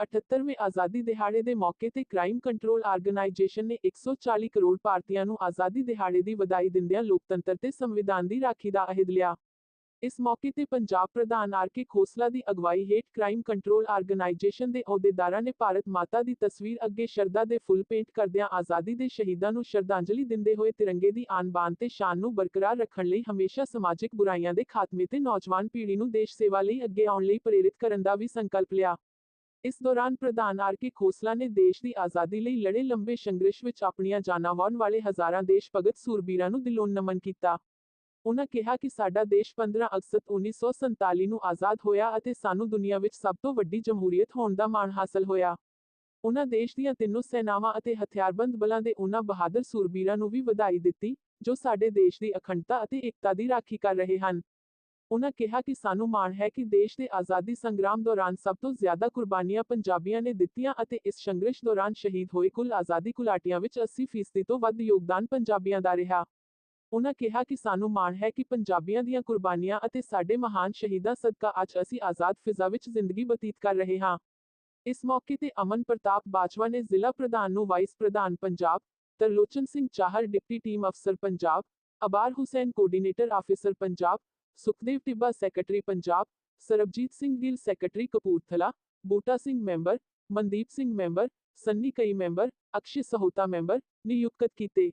78ਵੇਂ ਆਜ਼ਾਦੀ ਦਿਹਾੜੇ ਦੇ ਮੌਕੇ ਤੇ ਕ੍ਰਾਈਮ ਕੰਟਰੋਲ ਆਰਗੇਨਾਈਜੇਸ਼ਨ ਨੇ 140 ਕਰੋੜ ਭਾਰਤੀਆਂ ਨੂੰ ਆਜ਼ਾਦੀ ਦਿਹਾੜੇ ਦੀ ਵਧਾਈ ਦਿੰਦਿਆਂ ਲੋਕਤੰਤਰ ਤੇ ਸੰਵਿਧਾਨ ਦੀ ਰਾਖੀ ਦਾ ਅਹਿਦ ਲਿਆ। ਇਸ ਮੌਕੇ ਤੇ ਪੰਜਾਬ ਪ੍ਰਧਾਨ ਆਰ ਕੇ ਖੋਸਲਾ ਦੀ ਅਗਵਾਈ ਹੇਠ ਕ੍ਰਾਈਮ ਕੰਟਰੋਲ ਆਰਗੇਨਾਈਜੇਸ਼ਨ ਦੇ ਅਹੁਦੇਦਾਰਾਂ ਨੇ ਭਾਰਤ ਮਾਤਾ ਦੀ ਤਸਵੀਰ ਅੱਗੇ ਸ਼ਰਧਾ ਦੇ ਫੁੱਲ ਪੇਂਟ ਕਰਦਿਆਂ ਆਜ਼ਾਦੀ ਦੇ ਸ਼ਹੀਦਾਂ ਨੂੰ ਸ਼ਰਧਾਂਜਲੀ ਦਿੰਦੇ ਹੋਏ ਤਿਰੰਗੇ ਦੀ ਆਨ ਬਾਨ ਤੇ ਸ਼ਾਨ ਨੂੰ ਬਰਕਰਾਰ ਰੱਖਣ ਲਈ ਹਮੇਸ਼ਾ ਸਮਾਜਿਕ ਬੁਰਾਈਆਂ ਦੇ ਖਾਤਮੇ ਤੇ ਨੌਜਵਾਨ ਪੀੜ੍ਹੀ ਨੂੰ ਦੇਸ਼ ਸੇਵਾ ਲਈ ਅੱਗੇ ਆਉਣ ਲਈ ਪ੍ਰੇਰਿਤ ਕਰਨ ਦਾ ਵੀ ਸੰਕਲਪ ਲਿਆ। ਇਸ ਦੌਰਾਨ ਪ੍ਰਧਾਨ ਆਰ ਕੇ ਖੋਸਲਾ ਨੇ ਦੇਸ਼ ਦੀ ਆਜ਼ਾਦੀ ਲਈ ਲੜੇ ਲੰਬੇ ਸੰਘਰਸ਼ ਵਿੱਚ ਆਪਣੀਆਂ ਜਾਨਾਂ ਵਾਉਣ ਵਾਲੇ ਹਜ਼ਾਰਾਂ ਦੇਸ਼ ਭਗਤ ਸੂਰਬੀਰਾਂ ਨੂੰ ਦਿਲੋਂ ਨਮਨ ਕੀਤਾ। ਉਹਨਾਂ ਕਿਹਾ ਕਿ ਸਾਡਾ ਦੇਸ਼ 15 ਅਗਸਤ 1947 ਨੂੰ ਆਜ਼ਾਦ ਹੋਇਆ ਅਤੇ ਸਾਨੂੰ ਦੁਨੀਆ ਵਿੱਚ ਸਭ ਤੋਂ ਵੱਡੀ ਜਮਹੂਰੀਅਤ ਹੋਣ ਦਾ ਮਾਣ ਹਾਸਲ ਹੋਇਆ। ਉਹਨਾਂ ਦੇਸ਼ ਦੀਆਂ ਤਿੰਨੋਂ ਸੈਨਾਵਾਂ ਅਤੇ ਹਥਿਆਰਬੰਦ ਬਲਾਂ ਦੇ ਉਹਨਾਂ ਬਹਾਦਰ ਸੂਰਬੀਰਾਂ ਨੂੰ ਵੀ ਵਧਾਈ ਦਿੱਤੀ, ਜੋ ਸਾਡੇ ਦੇਸ਼ ਦੀ ਅਖੰਡਤਾ ਅਤੇ ਏਕਤਾ ਦੀ ਰਾਖੀ ਕਰ ਰਹੇ ਹਨ। ਉਹਨਾਂ ਕਿਹਾ ਕਿ ਸਾਨੂੰ ਮਾਣ ਹੈ ਕਿ ਦੇਸ਼ ਦੇ ਆਜ਼ਾਦੀ ਸੰਗਰਾਮ ਦੌਰਾਨ ਸਭ ਤੋਂ ਜ਼ਿਆਦਾ ਕੁਰਬਾਨੀਆਂ ਪੰਜਾਬੀਆਂ ਨੇ ਦਿੱਤੀਆਂ ਅਤੇ ਇਸ ਸੰਘਰਸ਼ ਦੌਰਾਨ ਸ਼ਹੀਦ ਹੋਏ ਕੁੱਲ ਆਜ਼ਾਦੀ ਘੁਲਾਟੀਆਂ ਵਿੱਚ 80% ਤੋਂ ਵੱਧ ਯੋਗਦਾਨ ਪੰਜਾਬੀਆਂ ਦਾ ਰਿਹਾ। ਉਨ੍ਹਾਂ ਕਿਹਾ ਕਿ ਸਾਨੂੰ ਮਾਣ ਹੈ ਕਿ ਪੰਜਾਬੀਆਂ ਦੀਆਂ ਕੁਰਬਾਨੀਆਂ ਅਤੇ ਸਾਡੇ ਮਹਾਨ ਸ਼ਹੀਦਾਂ ਸਦਕਾ ਅੱਜ ਅਸੀਂ ਆਜ਼ਾਦ ਫਿਜ਼ਾ ਵਿੱਚ ਜ਼ਿੰਦਗੀ ਬਤੀਤ ਕਰ ਰਹੇ ਹਾਂ। ਇਸ ਮੌਕੇ ਤੇ ਅਮਨ ਪ੍ਰਤਾਪ ਬਾਜਵਾ ਨੇ ਜ਼ਿਲ੍ਹਾ ਪ੍ਰਧਾਨ ਨੂੰ ਵਾਈਸ ਪ੍ਰਧਾਨ ਪੰਜਾਬ ਤਰਲੋਚਨ ਸਿੰਘ ਚਾਹਰ ਡਿਪਟੀ ਟੀਮ ਅਫਸਰ Punjab, Abar Hussain coordinator officer Punjab Sukhdev Tibba secretary Punjab Sarabjit Singh Gill secretary Kapurthala Buta Singh member Mandeep Singh member Sunny ਕਈ ਮੈਂਬਰ ਅਕਸ਼ੇ ਸਹੋਤਾ ਮੈਂਬਰ ਨਿਯੁਕਤ ਕੀਤੇ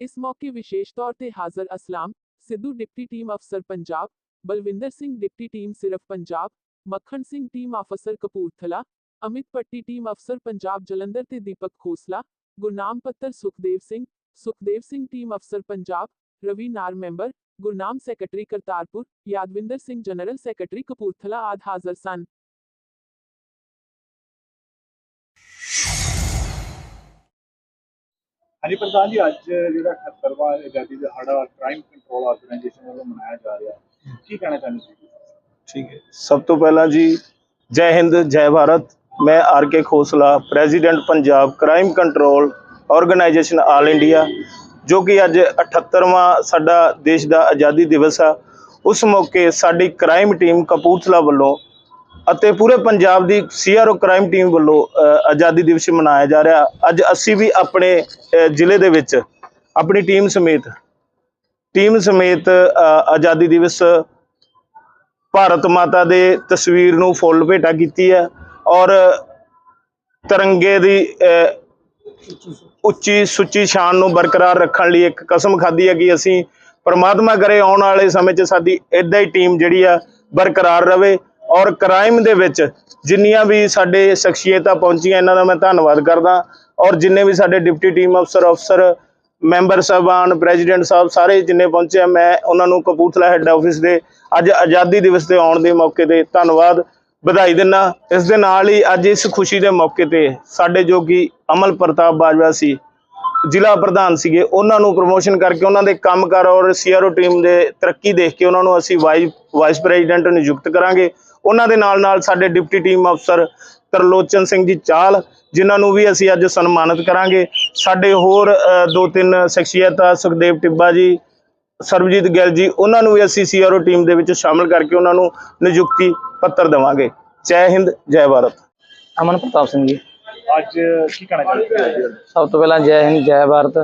ਇਸ ਮੌਕੇ ਵਿਸ਼ੇਸ਼ ਤੌਰ ਤੇ ਹਾਜ਼ਰ ਅਸਲਾਮ ਸਿੱਧੂ ਡਿਪਟੀ ਟੀਮ ਅਫਸਰ ਪੰਜਾਬ ਬਲਵਿੰਦਰ ਸਿੰਘ ਡਿਪਟੀ ਟੀਮ ਸਿਰਫ ਪੰਜਾਬ ਮੱਖਣ ਸਿੰਘ ਟੀਮ ਅਫਸਰ ਕਪੂਰਥਲਾ ਅਮਿਤ ਪੱਟੀ ਟੀਮ ਅਫਸਰ ਪੰਜਾਬ ਜਲੰਧਰ ਤੇ ਦੀਪਕ ਖੋਸਲਾ ਗੁਰਨਾਮ ਪੱਤਰ ਸੁਖਦੇਵ ਸਿੰਘ ਸੁਖਦੇਵ ਸਿੰਘ ਟੀਮ ਅਫਸਰ Punjab Ravi Nar member Gurnam secretary Kartarpur Yadvinder Singh general secretary Kapurthala ਆਦਿ ਹਾਜ਼ਰ ਸਨ। ਹਾਂਜੀ ਪ੍ਰਧਾਨ ਜੀ ਅੱਜ ਜਿਹੜਾ 78ਵਾਂ ਆਜ਼ਾਦੀ ਦਿਹਾੜਾ ਕ੍ਰਾਈਮ ਕੰਟਰੋਲ ਆਰਗੇਨਾਈਜੇਸ਼ਨ ਵੱਲੋਂ ਮਨਾਇਆ ਜਾ ਰਿਹਾ ਹੈ ਕੀ ਕਹਿਣਾ ਚਾਹੁੰਦੇ ਜੀ ਠੀਕ ਹੈ। ਸਭ ਤੋਂ ਪਹਿਲਾਂ ਜੀ ਜੈ ਹਿੰਦ ਜੈ ਭਾਰਤ। ਮੈਂ R K Khosla president Punjab crime control organisation all India. ਜੋ ਕਿ ਅੱਜ 78ਵਾਂ ਸਾਡਾ ਦੇਸ਼ ਦਾ ਆਜ਼ਾਦੀ ਦਿਵਸ ਆ, ਉਸ ਮੌਕੇ ਸਾਡੀ ਕ੍ਰਾਈਮ ਟੀਮ ਕਪੂਰਥਲਾ ਵੱਲੋਂ ਅਤੇ ਪੂਰੇ ਪੰਜਾਬ ਦੀ ਸੀਆਰਓ ਕ੍ਰਾਈਮ ਟੀਮ ਵੱਲੋਂ ਆਜ਼ਾਦੀ ਦਿਵਸ ਮਨਾਇਆ ਜਾ ਰਿਹਾ। ਅੱਜ ਅਸੀਂ ਵੀ ਆਪਣੇ ਜ਼ਿਲ੍ਹੇ ਦੇ ਵਿੱਚ ਆਪਣੀ ਟੀਮ ਸਮੇਤ ਟੀਮ ਸਮੇਤ ਆਜ਼ਾਦੀ ਦਿਵਸ ਭਾਰਤ ਮਾਤਾ ਦੇ ਤਸਵੀਰ ਨੂੰ ਫੁੱਲ ਭੇਟਾ ਕੀਤੀ ਹੈ ਔਰ ਤਿਰੰਗੇ ਦੀ ਉੱਚੀ ਸੁੱਚੀ ਸ਼ਾਨ ਨੂੰ ਬਰਕਰਾਰ ਰੱਖਣ ਲਈ ਇੱਕ ਕਸਮ ਖਾਧੀ ਹੈ ਕਿ ਅਸੀਂ। ਪਰਮਾਤਮਾ ਕਰੇ ਆਉਣ ਵਾਲੇ ਸਮੇਂ 'ਚ ਸਾਡੀ ਇਦਾਂ ਹੀ ਟੀਮ ਜਿਹੜੀ ਆ ਬਰਕਰਾਰ ਰਵੇ ਔਰ ਕ੍ਰਾਈਮ ਦੇ ਵਿੱਚ ਜਿੰਨੀਆਂ ਵੀ ਸਾਡੇ ਸ਼ਖਸੀਅਤਾਂ ਪਹੁੰਚੀਆਂ, ਇਹਨਾਂ ਦਾ ਮੈਂ ਧੰਨਵਾਦ ਕਰਦਾ। ਔਰ ਜਿੰਨੇ ਵੀ ਸਾਡੇ ਡਿਪਟੀ ਟੀਮ ਅਫਸਰ ਅਫਸਰ, ਮੈਂਬਰ ਸਾਹਿਬਾਨ, ਪ੍ਰੈਜ਼ੀਡੈਂਟ ਸਾਹਿਬ ਸਾਰੇ ਜਿੰਨੇ ਪਹੁੰਚੇ ਆ, ਮੈਂ ਉਹਨਾਂ ਨੂੰ ਕਪੂਰਥਲਾ ਹੈੱਡ ਆਫਿਸ ਦੇ ਅੱਜ ਆਜ਼ਾਦੀ ਦਿਵਸ ਤੇ ਆਉਣ ਦੇ ਮੌਕੇ ਤੇ ਧੰਨਵਾਦ। ਵਧਾਈ ਦਿੰਦਾ ਇਸ ਦੇ ਨਾਲ ਹੀ ਅੱਜ ਇਸ ਖੁਸ਼ੀ ਦੇ ਮੌਕੇ ਤੇ ਸਾਡੇ ਜੋ ਕਿ ਅਮਲ ਪ੍ਰਤਾਪ ਬਾਜਵਾ ਸੀ, ਜ਼ਿਲ੍ਹਾ ਪ੍ਰਧਾਨ ਸੀਗੇ, ਉਹਨਾਂ ਨੂੰ ਪ੍ਰਮੋਸ਼ਨ ਕਰਕੇ ਉਹਨਾਂ ਦੇ ਕੰਮਕਾਰ ਔਰ ਸੀਆਰਓ ਟੀਮ ਦੇ ਤਰੱਕੀ ਦੇਖ ਕੇ ਉਹਨਾਂ ਨੂੰ ਅਸੀਂ ਵਾਈਸ ਵਾਈਸ ਪ੍ਰੈਜ਼ੀਡੈਂਟ ਨਿਯੁਕਤ ਕਰਾਂਗੇ। ਉਹਨਾਂ ਦੇ ਨਾਲ ਨਾਲ ਸਾਡੇ ਡਿਪਟੀ ਟੀਮ ਅਫਸਰ ਤਰਲੋਚਨ ਸਿੰਘ ਜੀ ਚਾਲ, ਜਿਨ੍ਹਾਂ ਨੂੰ ਵੀ ਅਸੀਂ ਅੱਜ ਸਨਮਾਨਿਤ ਕਰਾਂਗੇ। ਸਾਡੇ ਹੋਰ ਦੋ ਤਿੰਨ ਸ਼ਖਸੀਅਤਾਂ ਸੁਖਦੇਵ ਟਿੱਬਾ ਜੀ ਸਰਬਜੀਤ ਗਿੱਲ ਜੀ ਉਹਨਾਂ ਨੂੰ ਵੀ ਅਸੀਂ ਸੀਆਰਓ ਟੀਮ ਦੇ ਵਿੱਚ ਸ਼ਾਮਲ ਕਰਕੇ ਉਹਨਾਂ ਨੂੰ ਨਿਯੁਕਤੀ ਪੱਤਰ ਦੇਵਾਂਗੇ। ਜੈ ਹਿੰਦ ਜੈ ਭਾਰਤ। ਅਮਨ ਪ੍ਰਤਾਪ ਸਿੰਘ ਜੀ। ਅੱਜ ਕੀ ਕਹਿਣਾ ਚਾਹੁੰਦੇ? ਸਭ ਤੋਂ ਪਹਿਲਾਂ ਜੈ ਹਿੰਦ ਜੈ ਭਾਰਤ।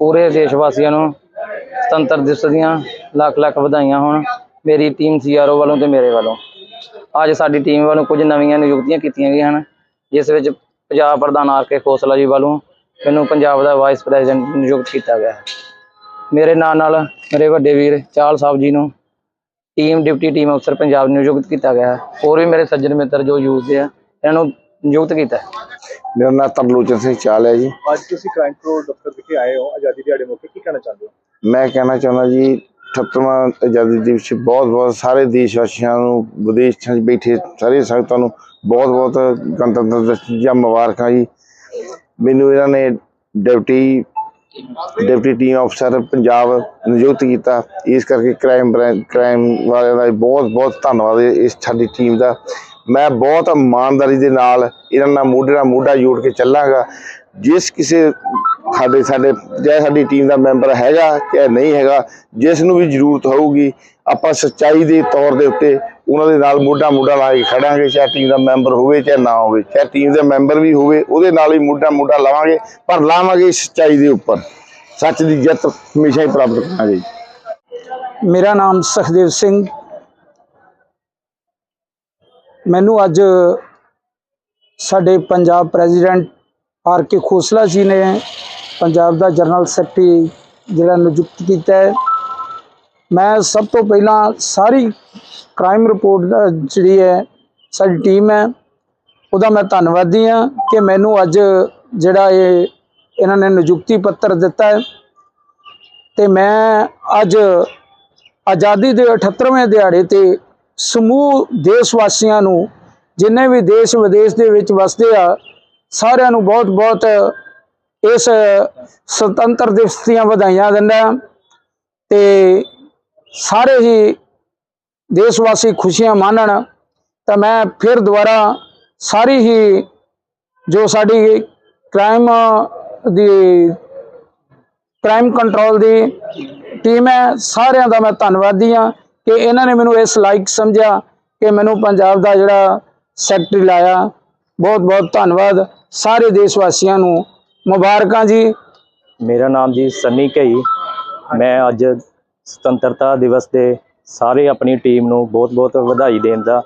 ਪੂਰੇ ਦੇਸ਼ ਵਾਸੀਆਂ ਨੂੰ ਸੁਤੰਤਰ ਦਿਵਸ ਦੀਆਂ ਲੱਖ ਲੱਖ ਵਧਾਈਆਂ ਹੋਣ। ਮੇਰੀ ਟੀਮ ਸੀਆਰਓ ਵੱਲੋਂ ਤੇ ਮੇਰੇ ਵੱਲੋਂ। ਅੱਜ ਸਾਡੀ ਟੀਮ ਵੱਲੋਂ ਕੁਝ ਨਵੀਆਂ ਨਿਯੁਕਤੀਆਂ ਕੀਤੀਆਂ ਗਈਆਂ ਹਨ ਜਿਸ ਵਿੱਚ ਪੰਜਾਬ ਪ੍ਰਧਾਨ ਆਰ ਕੇ ਖੋਸਲਾ ਜੀ ਵੱਲੋਂ ਮੈਨੂੰ ਪੰਜਾਬ ਦਾ ਵਾਈਸ ਪ੍ਰੈਜ਼ੀਡੈਂਟ ਨਿਯੁਕਤ ਕੀਤਾ ਗਿਆ ਹੈ। ਮੇਰੇ ਨਾਲ ਨਾਲ ਮੇਰੇ ਵੱਡੇ ਵੀਰ ਚਾਲ ਸਾਹਿਬ ਜੀ ਨੂੰ ਟੀਮ ਡਿਪਟੀ ਟੀਮ ਅਫਸਰ ਪੰਜਾਬ ਨਿਯੁਕਤ ਕੀਤਾ ਗਿਆ ਹੈ। ਹੋਰ ਵੀ ਮੇਰੇ ਸੱਜਣ ਮਿੱਤਰ ਜੋ ਯੂਜ਼ ਦੇ ਆ ਇਹਨਾਂ ਨੂੰ ਨਿਯੁਕਤ ਕੀਤਾ ਮੇਰਾ ਨਾਮ ਤਰਲੋਚਨ ਸਿੰਘ ਚਾਲ ਹੈ ਜੀ। ਅੱਜ ਤੁਸੀਂ ਕ੍ਰਾਈਮ ਕੰਟਰੋਲ ਦਫ਼ਤਰ ਵਿਖੇ ਆਏ ਹੋ ਆਜ਼ਾਦੀ ਦਿਹਾੜੇ ਮੌਕੇ ਕੀ ਕਹਿਣਾ ਚਾਹੁੰਦੇ ਹੋ? ਮੈਂ ਕਹਿਣਾ ਚਾਹੁੰਦਾ ਜੀ 78ਵਾਂ ਆਜ਼ਾਦੀ ਦਿਵਸ ਬਹੁਤ ਬਹੁਤ ਸਾਰੇ ਦੇਸ਼ ਵਾਸੀਆਂ ਨੂੰ ਵਿਦੇਸ਼ਾਂ 'ਚ ਬੈਠੇ ਸਾਰੇ ਸੰਗਤਾਂ ਨੂੰ ਬਹੁਤ ਬਹੁਤ ਗਣਤੰਤਰ ਦਿਵਸ ਦੀਆਂ ਮੁਬਾਰਕਾਂ ਜੀ। ਮੈਨੂੰ ਇਹਨਾਂ ਨੇ ਡਿਪਟੀ ਡਿਪਟੀ ਟੀਮ ਅਫਸਰ ਪੰਜਾਬ ਨਿਯੁਕਤ ਕੀਤਾ। ਇਸ ਕਰਕੇ ਕ੍ਰਾਈਮ ਕ੍ਰਾਈਮ ਵਾਲਿਆਂ ਦਾ ਬਹੁਤ ਬਹੁਤ ਧੰਨਵਾਦ ਇਸ ਸਾਡੀ ਟੀਮ ਦਾ। ਮੈਂ ਬਹੁਤ ਇਮਾਨਦਾਰੀ ਦੇ ਨਾਲ ਇਹਨਾਂ ਨਾਲ ਮੋਢੇ ਨਾਲ ਮੋਢਾ ਜੋੜ ਕੇ ਚੱਲਾਂਗਾ। ਜਿਸ ਕਿਸੇ ਸਾਡੇ ਸਾਡੇ ਚਾਹੇ ਸਾਡੀ ਟੀਮ ਦਾ ਮੈਂਬਰ ਹੈਗਾ ਚਾਹੇ ਨਹੀਂ ਹੈਗਾ, ਜਿਸ ਨੂੰ ਵੀ ਜ਼ਰੂਰਤ ਹੋਊਗੀ, ਆਪਾਂ ਸੱਚਾਈ ਦੇ ਤੌਰ ਦੇ ਉੱਤੇ ਉਹਨਾਂ ਦੇ ਨਾਲ ਮੋਢਾ ਮੋਢਾ ਲਾ ਕੇ ਖੜਾਂਗੇ, ਚਾਹੇ ਟੀਮ ਦਾ ਮੈਂਬਰ ਹੋਵੇ ਚਾਹੇ ਨਾ ਹੋਵੇ, ਚਾਹੇ ਟੀਮ ਦਾ ਮੈਂਬਰ ਵੀ ਹੋਵੇ, ਉਹਦੇ ਨਾਲ ਹੀ ਮੋਢਾ ਮੋਢਾ ਲਾਵਾਂਗੇ, ਪਰ ਲਾਵਾਂਗੇ ਸੱਚਾਈ ਦੇ ਉੱਪਰ। ਸੱਚ ਦੀ ਜਿੱਤ ਹਮੇਸ਼ਾ ਹੀ ਪ੍ਰਾਪਤ ਕਰਾਂਗੇ ਮੇਰਾ ਨਾਮ ਸੁਖਦੇਵ ਸਿੰਘ। ਮੈਨੂੰ ਅੱਜ ਸਾਡੇ Punjab president R K Khosla ji ਨੇ ਪੰਜਾਬ ਦਾ ਜਨਰਲ ਸੈਕਟਰੀ ਜਿਹੜਾ ਨਿਯੁਕਤ ਕੀਤਾ ਹੈ। ਮੈਂ ਸਭ ਤੋਂ ਪਹਿਲਾਂ ਸਾਰੀ ਕ੍ਰਾਈਮ ਰਿਪੋਰਟ ਦਾ ਜਿਹੜੀ ਹੈ, ਸਾਡੀ ਟੀਮ ਹੈ, ਉਹਦਾ ਮੈਂ ਧੰਨਵਾਦੀ ਹਾਂ ਕਿ ਮੈਨੂੰ ਅੱਜ ਜਿਹੜਾ ਇਹ ਇਹਨਾਂ ਨੇ ਨਿਯੁਕਤੀ ਪੱਤਰ ਦਿੱਤਾ ਹੈ। ਤੇ ਮੈਂ ਅੱਜ ਆਜ਼ਾਦੀ ਦੇ 78ਵੇਂ ਦਿਹਾੜੇ ਤੇ ਸਮੂਹ ਦੇਸ਼ ਵਾਸੀਆਂ ਨੂੰ, ਜਿੰਨੇ ਵੀ ਦੇਸ਼ ਵਿਦੇਸ਼ ਦੇ ਵਿੱਚ ਵਸਦੇ ਆ, ਸਾਰਿਆਂ ਨੂੰ ਬਹੁਤ-ਬਹੁਤ ਇਸ ਸੁਤੰਤਰ ਦਿਵਸ ਦੀਆਂ ਵਧਾਈਆਂ ਦਿੰਦਾ ਤੇ ਸਾਰੇ ਹੀ ਦੇਸ਼ ਵਾਸੀ ਖੁਸ਼ੀਆਂ ਮਾਣਨ ਤਾਂ ਮੈਂ ਫਿਰ ਦੁਬਾਰਾ ਸਾਰੀ ਹੀ ਜੋ ਸਾਡੀ ਕ੍ਰਾਈਮ ਦੀ ਕ੍ਰਾਈਮ ਕੰਟਰੋਲ ਦੀ ਟੀਮ ਹੈ, ਸਾਰਿਆਂ ਦਾ ਮੈਂ ਧੰਨਵਾਦੀ ਹਾਂ ਕਿ ਇਹਨਾਂ ਨੇ ਮੈਨੂੰ ਇਸ ਲਾਇਕ ਸਮਝਿਆ ਕਿ ਮੈਨੂੰ ਪੰਜਾਬ ਦਾ ਜਿਹੜਾ ਸੈਕਟਰੀ ਲਾਇਆ। ਬਹੁਤ ਬਹੁਤ ਧੰਨਵਾਦ ਸਾਰੇ ਦੇਸ਼ ਵਾਸੀਆਂ ਨੂੰ। ਮੁਬਾਰਕਾਂ ਜੀ। ਮੇਰਾ ਨਾਮ ਜੀ ਸੰਨੀ ਘਈ। ਮੈਂ ਅੱਜ ਸੁਤੰਤਰਤਾ ਦਿਵਸ ਦੇ ਸਾਰੇ ਆਪਣੀ ਟੀਮ ਨੂੰ ਬਹੁਤ-ਬਹੁਤ ਵਧਾਈ ਦੇਣ ਦਾ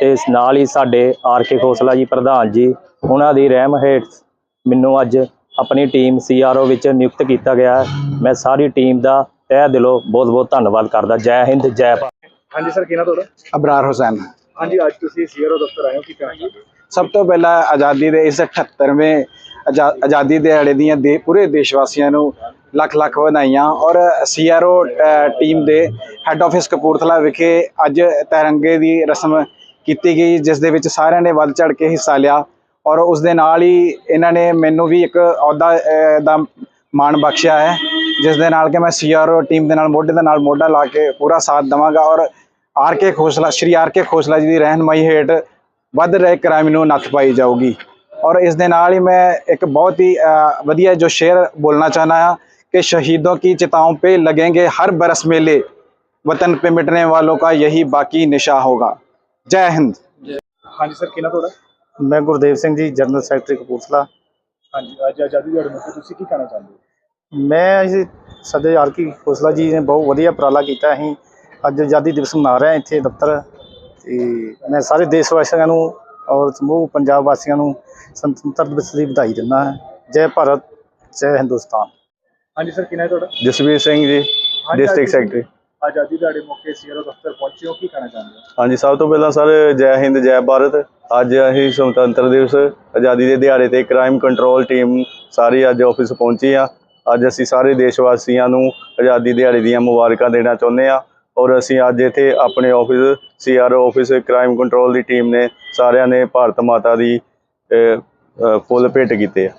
ਤੇ ਇਸ ਨਾਲ ਹੀ ਸਾਡੇ ਆਰ ਕੇ ਖੋਸਲਾ ਜੀ ਪ੍ਰਧਾਨ ਜੀ ਉਹਨਾਂ ਦੀ ਰਹਿਮ ਹੇਠ ਮੈਨੂੰ ਅੱਜ ਆਪਣੀ ਟੀਮ ਸੀਆਰਓ ਵਿੱਚ ਨਿਯੁਕਤ ਕੀਤਾ ਗਿਆ ਹੈ। ਮੈਂ ਸਾਰੀ ਟੀਮ ਦਾ ਤਹਿ ਦਿਲੋਂ ਬਹੁਤ-ਬਹੁਤ ਧੰਨਵਾਦ ਕਰਦਾ। ਜੈ ਹਿੰਦ ਜੈ ਭਾਰਤ। ਹਾਂਜੀ ਸਰ ਕਿਹਨਾਂ ਤੁਹਾਡਾ? ਅਬਰਾਰ ਹੁਸੈਨ। ਹਾਂਜੀ ਅੱਜ ਤੁਸੀਂ ਸੀਆਰਓ ਦਫ਼ਤਰ ਆਏ ਹੋ ਕੀ ਕਹਿਣਾ? ਸਭ ਤੋਂ ਪਹਿਲਾਂ ਆਜ਼ਾਦੀ ਦੇ ਇਸ 78ਵੇਂ ਆਜ਼ਾ- ਆਜ਼ਾਦੀ ਦਿਹਾੜੇ ਦੀਆਂ ਦੇ ਪੂਰੇ ਦੇਸ਼ ਵਾਸੀਆਂ ਨੂੰ ਲੱਖ ਲੱਖ ਵਧਾਈਆਂ ਔਰ ਸੀਆਰਓ ਟੀਮ ਦੇ ਹੈੱਡ ਆਫਿਸ ਕਪੂਰਥਲਾ ਵਿਖੇ ਅੱਜ ਤਿਰੰਗੇ ਦੀ ਰਸਮ ਕੀਤੀ ਗਈ, ਜਿਸ ਦੇ ਵਿੱਚ ਸਾਰਿਆਂ ਨੇ ਵੱਧ ਚੜ ਕੇ ਹਿੱਸਾ ਲਿਆ ਔਰ ਉਸ ਦੇ ਨਾਲ ਹੀ ਇਹਨਾਂ ਨੇ ਮੈਨੂੰ ਵੀ ਇੱਕ ਅਹੁਦਾ ਦਾ ਮਾਣ ਬਖਸ਼ਿਆ ਹੈ, ਜਿਸ ਦੇ ਨਾਲ ਕਿ ਮੈਂ ਸੀਆਰਓ ਟੀਮ ਦੇ ਨਾਲ, ਮੋਢੇ ਦੇ ਨਾਲ ਮੋਢਾ ਲਾ ਕੇ ਪੂਰਾ ਸਾਥ ਦੇਵਾਂਗਾ ਔਰ R K Khosla, Shri R K Khosla ji ਦੀ ਰਹਿਨਮਾਈ ਹੇਠ ਵੱਧ ਰਹੇ ਕ੍ਰਾਈਮ ਨੂੰ ਨੱਥ ਪਾਈ ਜਾਊਗੀ। ਔਰ ਇਸ ਦੇ ਨਾਲ ਹੀ ਮੈਂ ਇੱਕ ਬਹੁਤ ਹੀ ਵਧੀਆ ਜੋ ਸ਼ੇਰ ਬੋਲਣਾ ਚਾਹਨਾ ਹਾਂ ਕਿ ਸ਼ਹੀਦੋਂ ਕੀ ਚਿਤਾਓਂ ਪੇ ਲਗेंगे ਹਰ ਬਰਸ ਮੇਲੇ। ਵਤਨ ਪੇ ਮਿਟਨੇ ਵਾਲੋਂ ਦਾ ਯਹੀ ਬਾਕੀ ਨਿਸ਼ਾ ਹੋਗਾ। ਜੈ ਹਿੰਦ। ਹਾਂਜੀ ਸਰ ਕਿਹਨਾਂ ਤੁਹਾਡਾ ਮੈਂ ਗੁਰਦੇਵ ਸਿੰਘ ਜੀ ਜਨਰਲ ਸੈਕਟਰੀ ਕਪੂਰਥਲਾ। ਹਾਂਜੀ ਅੱਜ ਆਜ਼ਾਦੀ ਦਿਹਾੜੇ ਮੌਕੇ ਤੁਸੀਂ ਕੀ ਕਹਿਣਾ ਚਾਹੁੰਦੇ ਹੋ? ਮੈਂ ਸਦੇ ਆਰਕੀ ਕਪੂਰਥਲਾ ਜੀ ਨੇ ਬਹੁਤ ਵਧੀਆ ਉਪਰਾਲਾ ਕੀਤਾ। ਅਸੀਂ ਅੱਜ ਆਜ਼ਾਦੀ ਦਿਵਸ ਮਨਾ ਰਹੇ ਹਾਂ ਇੱਥੇ ਦਫ਼ਤਰ। ਤੇ ਮੈਂ ਸਾਰੇ ਦੇਸ਼ ਵਾਸੀਆਂ ਨੂੰ ਔਰ ਸਮੂਹ ਪੰਜਾਬ ਵਾਸੀਆਂ ਨੂੰ ਸੁਤੰਤਰ ਦਿਵਸ ਦੀ ਵਧਾਈ ਦਿੰਦਾ ਹਾਂ। ਜੈ ਭਾਰਤ ਜੈ ਹਿੰਦੁਸਤਾਨ। ਹਾਂਜੀ ਸਰ ਕਿਹਨਾਂ ਤੁਹਾਡਾ? ਜਸਵੀਰ ਸਿੰਘ ਜੀ ਡਿਸਟ੍ਰਿਕਟ ਸੈਕਟਰੀ ਆਜ਼ਾਦੀ ਦਿਹਾੜੇ ਮੌਕੇ ਸੀਆਰਓ ਦਫ਼ਤਰ ਪਹੁੰਚੇ ਹੋ ਕੀ ਕਹਿਣਾ ਚਾਹੁੰਦੇ ਹੋ? ਹਾਂਜੀ ਸਭ ਤੋਂ ਪਹਿਲਾਂ ਸਰ ਜੈ ਹਿੰਦ ਜੈ ਭਾਰਤ। ਅੱਜ ਅਸੀਂ ਸੁਤੰਤਰ ਦਿਵਸ ਆਜ਼ਾਦੀ ਦੇ ਦਿਹਾੜੇ ਤੇ ਕ੍ਰਾਈਮ ਕੰਟਰੋਲ ਟੀਮ ਸਾਰੀ ਅੱਜ ਆਫਿਸ ਪਹੁੰਚੀ ਆ। ਅੱਜ ਅਸੀਂ ਸਾਰੇ ਦੇਸ਼ ਵਾਸੀਆਂ ਨੂੰ ਆਜ਼ਾਦੀ ਦਿਹਾੜੇ ਦੀਆਂ ਮੁਬਾਰਕਾਂ ਦੇਣਾ ਚਾਹੁੰਦੇ ਆ। ਔਰ ਅਸੀਂ ਅੱਜ ਇੱਥੇ ਆਪਣੇ office CRO office crime control ਦੀ ਟੀਮ ਨੇ ਸਾਰਿਆਂ ਨੇ ਭਾਰਤ ਮਾਤਾ ਦੀ ਫੁੱਲ ਭੇਟ ਕੀਤੇ ਆ।